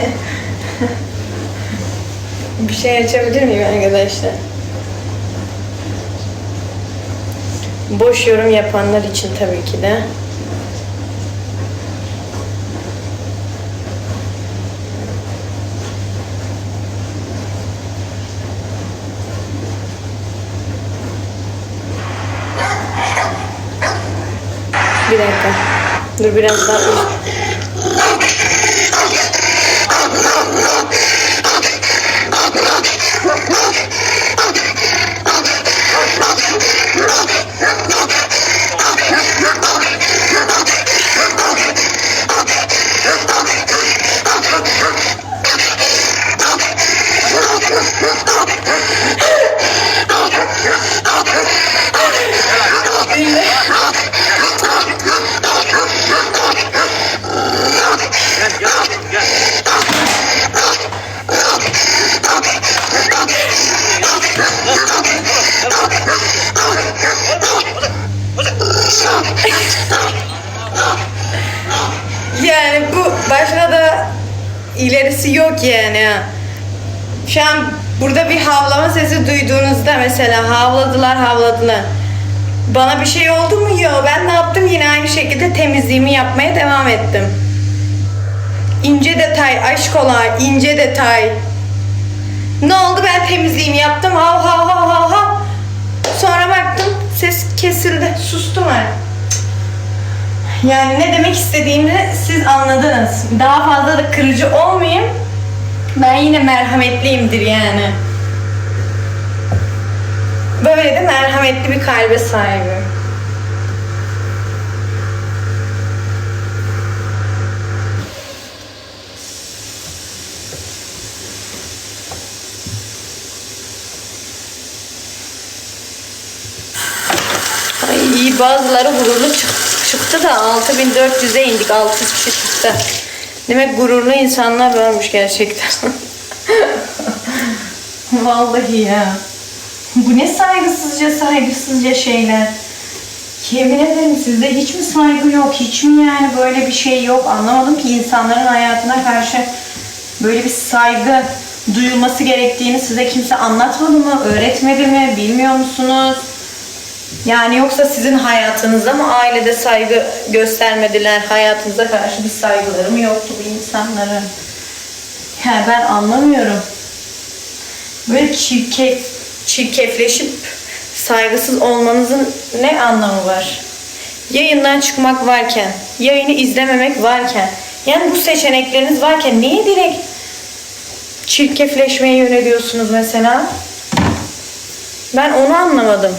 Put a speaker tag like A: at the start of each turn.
A: Bir şey açabilir miyim arkadaşlar? Boş yorum yapanlar için tabii ki de. Bir dakika. Dur biraz daha ilerisi yok yani. Şu an burada bir havlama sesi duyduğunuzda mesela havladılar havladılar. Bana bir şey oldu mu? Yok. Ben ne yaptım? Yine aynı şekilde temizliğimi yapmaya devam ettim. İnce detay, aşk olan ince detay. Ne oldu? Ben temizliğimi yaptım. Hav hav hav hav hav. Sonra baktım ses kesildi. Sustum artık. Yani ne demek istediğimi siz anladınız. Daha fazla da kırıcı olmayayım. Ben yine merhametliyimdir yani. Böyle de merhametli bir kalbe sahibim. Ay, bazıları gururlu çık- çıktı da 6400'e indik. 600 kişi çıktı. Demek gururlu insanlar varmış gerçekten. Vallahi ya. Bu ne saygısızca saygısızca şeyler. Yemin ederim sizde hiç mi saygı yok? Hiç mi yani böyle bir şey yok? Anlamadım ki insanların hayatına karşı böyle bir saygı duyulması gerektiğini size kimse anlatmadı mı? Öğretmedi mi? Bilmiyor musunuz? Yani yoksa sizin hayatınızda mı ailede saygı göstermediler? Hayatınıza karşı bir saygıları mı yoktu bu insanların? Yani ben anlamıyorum. Böyle çirkef, çirkefleşip saygısız olmanızın ne anlamı var? Yayından çıkmak varken, yayını izlememek varken, yani bu seçenekleriniz varken niye direkt çirkefleşmeye yöneliyorsunuz mesela? Ben onu anlamadım.